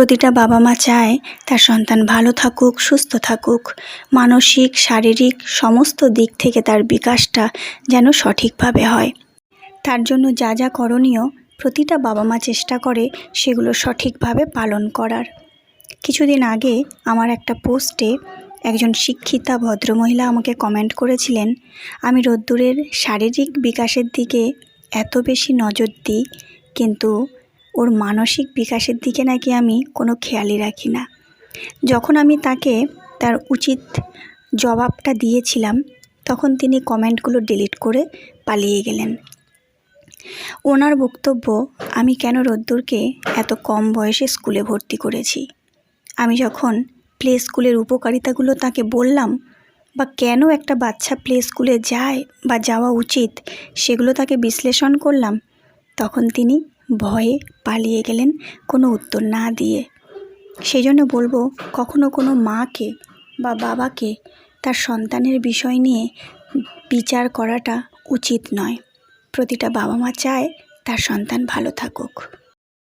প্রতিটা বাবা মা চায় তার সন্তান ভালো থাকুক, সুস্থ থাকুক। মানসিক, শারীরিক সমস্ত দিক থেকে তার বিকাশটা যেন সঠিকভাবে হয়। তার জন্য যা যা করণীয় প্রতিটা বাবা মা চেষ্টা করে সেগুলো সঠিকভাবে পালন করার। কিছুদিন আগে আমার একটা পোস্টে একজন শিক্ষিতা ভদ্রমহিলা আমাকে কমেন্ট করেছিলেন, আমি রোদ্দুরের শারীরিক বিকাশের দিকে এত বেশি নজর দিই, কিন্তু ওর মানসিক বিকাশের দিকে নাকি আমি কোনো খেয়ালই রাখি না। যখন আমি তাকে তার উচিত জবাবটা দিয়েছিলাম, তখন তিনি কমেন্টগুলো ডিলিট করে পালিয়ে গেলেন। ওনার বক্তব্য, আমি কেন রোদ্দুরকে এত কম বয়সে স্কুলে ভর্তি করেছি? আমি যখন প্লে স্কুলের উপকারিতাগুলো তাকে বললাম, বা কেন একটা বাচ্চা প্লে স্কুলে যায় বা যাওয়া উচিত সেগুলো তাকে বিশ্লেষণ করলাম, তখন তিনি ভয়ে পালিয়ে গেলেন কোনো উত্তর না দিয়ে। সেই জন্য বলব, কখনো কোনো মাকে বা বাবাকে তার সন্তানের বিষয় নিয়ে বিচার করাটা উচিত নয়। প্রতিটা বাবা মা চায় তার সন্তান ভালো থাকুক।